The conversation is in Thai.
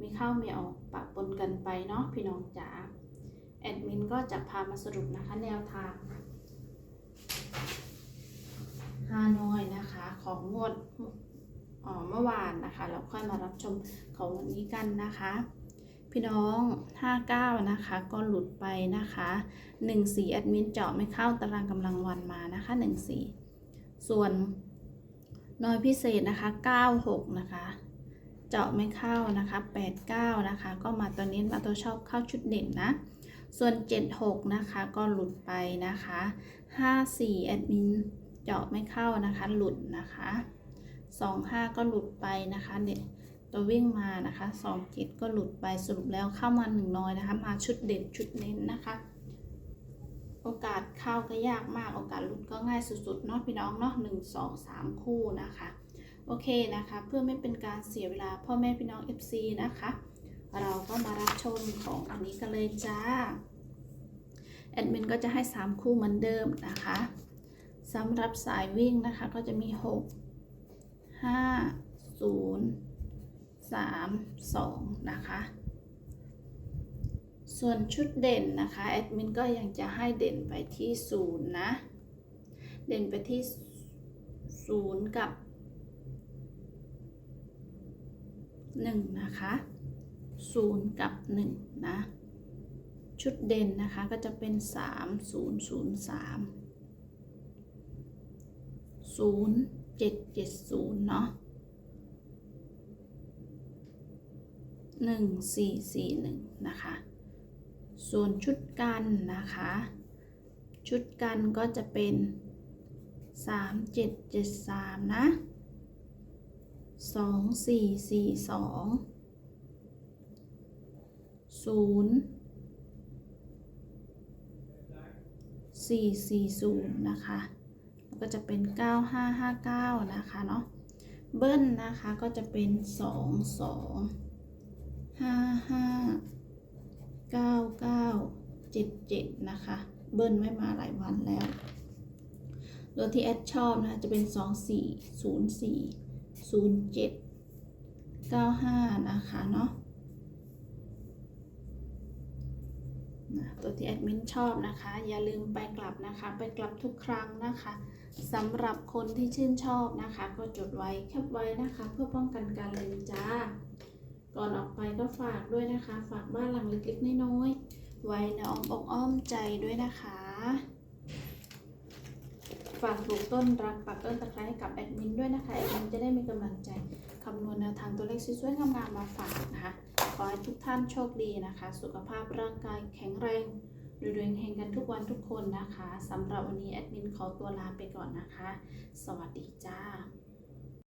มีเข้ามีออกปะปนกันไปเนาะพี่น้องจ๋าแอดมินก็จะพามาสรุปนะคะแนวทางฮานอยนะคะของงวดอ๋อเมื่อวานนะคะแล้วค่อยมารับชมของวันนี้กันนะคะ พี่น้อง 59 นะคะ ก็หลุดไปนะคะ 14แอดมินเจาะไม่เข้าตารางกำลังวันมานะคะ 14 ส่วนน้อยพิเศษนะคะ 96 นะคะ เจาะไม่เข้านะคะ 89 นะคะ ก็มาตัวนี้มาตัวชอบเข้าชุดเด่นนะ ส่วน 76 นะคะ ก็หลุดไปนะคะ 54 แอดมินเจาะไม่เข้านะคะ หลุดนะคะ 25 ก็หลุดไปนะคะเนี่ยตัววิ่งมานะคะ27 ก็หลุดไปสรุปแล้วเข้ามา1น้อยนะคะ มาชุดเด่นชุดเน้นนะคะ โอกาสเข้าก็ยากมาก โอกาสหลุดก็ง่ายสุดๆเนาะพี่น้องเนาะ1 2 3 คู่นะคะ โอเคนะคะ เพื่อไม่เป็นการเสียเวลาพ่อแม่พี่น้อง FC นะคะ เราก็มารับชมของอันนี้กันเลยจ้า แอดมินก็จะให้ 3 คู่เหมือนเดิมนะคะสำหรับสายวิ่งนะคะก็จะมี 6 5 0 3 2 นะคะส่วนชุดเด่นนะคะแอดมินก็ยังจะให้เด่นไปที่ 0 นะ เด่นไปที่ 0 กับ 1 นะคะ 0 กับ 1 นะ ชุดเด่นนะคะก็จะเป็น 3 0 0 3 0 7 7 0 เนาะ1 4 4 1 นะคะ ส่วนชุดกันนะคะ ชุดกันก็จะเป็น 3 7 7 3 นะ สองสี่สี่สองศูนย์สี่สี่ศูนย์นะคะแล้วก็จะเป็นเก้าห้าห้าเก้านะคะเนาะเบิ้ลนะคะก็จะเป็นสองสองห้าห้าเก้าเก้าเจ็ดเจ็ดนะคะ เบิ้ลไม่มาหลายวันแล้วตัวที่แอดชอบนะคะจะเป็นสองสี่ศูนย์สี่ 07 95 นะคะเนาะตัวที่แอดมินชอบนะคะ อย่าลืมไปกลับนะคะ ไปกลับทุกครั้งนะคะสำหรับคนที่ชื่นชอบนะคะ ก็จดไว้แคปไว้นะคะ เพื่อป้องกันการลืมจ้า ก่อนออกไปก็ฝากด้วยนะคะ ฝากบ้านหลังเล็กๆน้อยๆไว้ในอ้อมอกอ้อมใจด้วยนะคะ ฝากปลูกต้นรักปักต้นตะไคร้ให้กับแอดมินด้วยนะคะแอดมินจะได้มีกำลังใจคำนวณแนวทางตัวเลขสวยๆงามๆมาฝากนะคะ ขอให้ทุกท่านโชคดีนะคะ สุขภาพร่างกายแข็งแรงรวยๆเฮงกันทุกวันทุกคนนะคะสำหรับวันนี้แอดมินขอตัวลาไปก่อนนะคะ สวัสดีจ้า